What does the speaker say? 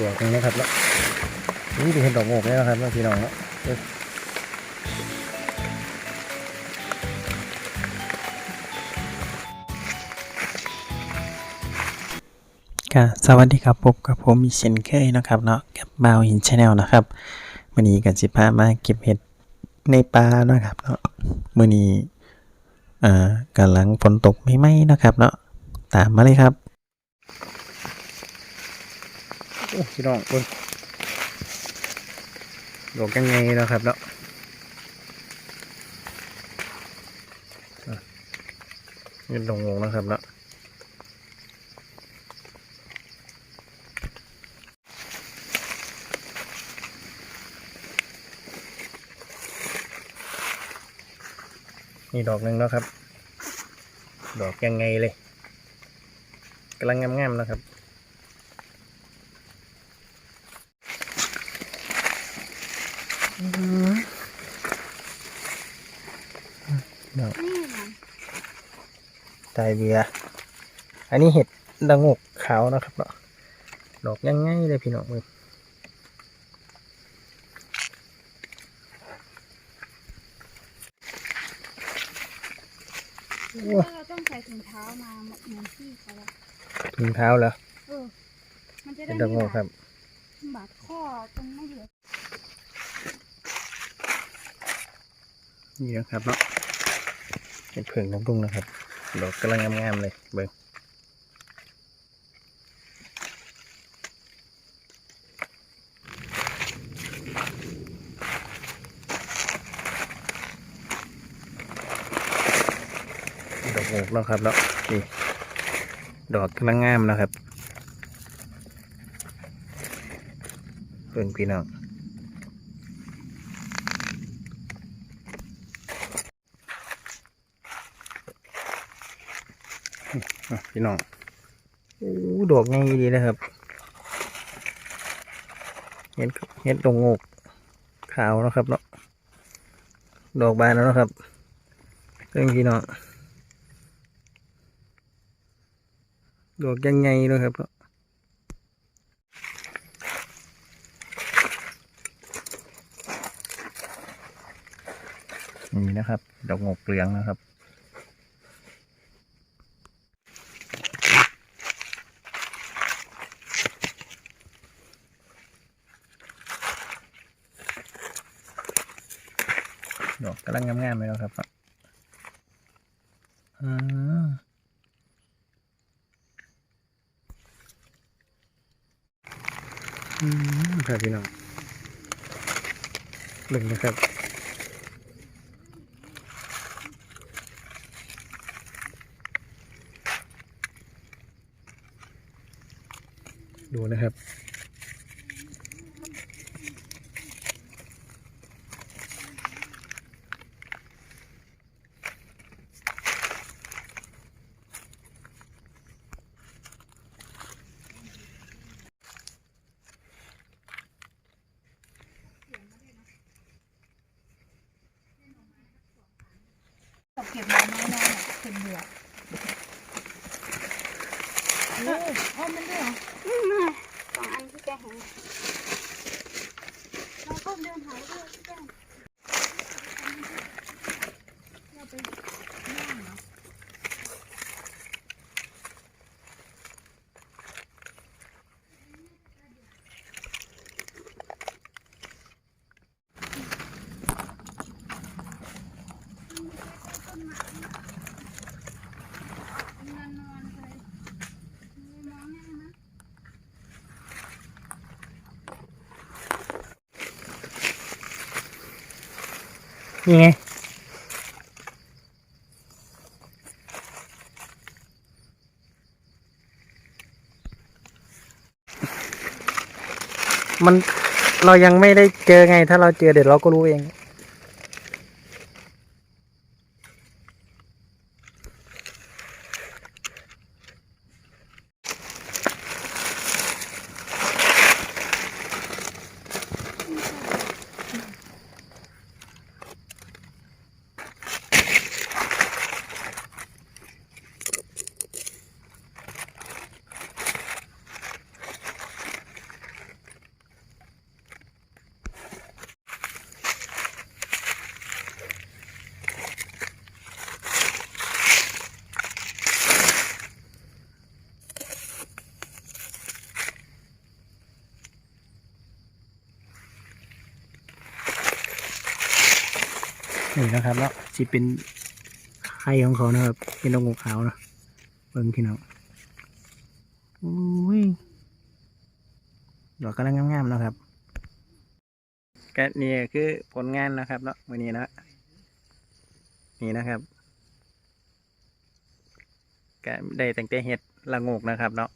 ดอกนึงนะครับแล้วนี่เป็นเห็ดดอกโงกนี่นะครับเนาะพี่น้องเนาะเอ้ยก็สวัสดีครับพบกับผมอีกเช่นเคยนะครับเนาะกับบาวหินชาแนลนะครับวันนี้กันสิพามาเก็บเห็ดในป่านะครับเนาะมื้อนี้อ่ากำลังฝนตกไม่ไหมนะครับเนาะตามมาเลยครับ พี่น้องเบิ่งดอกยังไงนะครับเนาะอะนี่ดอกโงนะครับเนาะนี่ดอกหนึ่งแล้วครับ ดอกยังไงเลยกำลังงามๆนะครับ ดอกนี่นะไตเบียร์อันนี้เห็ดดังงกขาวนะครับเนาะ ดอกยังไงเลยพี่น้องมือว่าเราต้องใส่ถุงเท้ามาเหมือนที่เขาแล้วถุงเท้าแล้วเออมันจะเป็ได้นดังงกครับบาดข้อตรงไม่เหลือ นี่นะครับเนาะเป็นเผิงน้ำรุ่งนะครับดอกกำลังงามๆเลยเบิ้งดอกโงกแล้วครับเนาะนี่ดอกกำลังงามนะครับเบิ่งพี่น้อง พี่น้องโอ้ดอกง่ายดีนะครับ เห็ดเห็ดดงงกขาวนะครับเนาะ ดอกบานแล้วนะครับเรื่องพี่น้อง ดอกยังไงนะครับนี่นะครับ ดอกงกเหลืองนะครับ ดอกกำลังงามๆเลยนะครับอืมอืมครับพี่น้องหนึ่งนะครับดูนะครับ เก็บมาน้อยๆเนี่ยเป็นเหลือโอ้อ้มันด้วยเหรอไม่ไม่สองอันที่แกเห็นเราก็เดินหาด้วยที่แกเราไปย่างเหรอ นี่ไง มันเรายังไม่ได้เจอไง ถ้าเราเจอเดี๋ยวเราก็รู้เอง นี่นะครับเนาะสิเป็นไข่ของเขานะครับ เป็นดอกงูขาวนะเบิ่งพี่น้องอุ้ยดอกกำลังงามๆเนาะครับก็นี่คือผลงานนะครับเนาะวันนี้นะนี่นะครับก็ได้แตั้งแต่เห็ดละงกนะครับเนาะ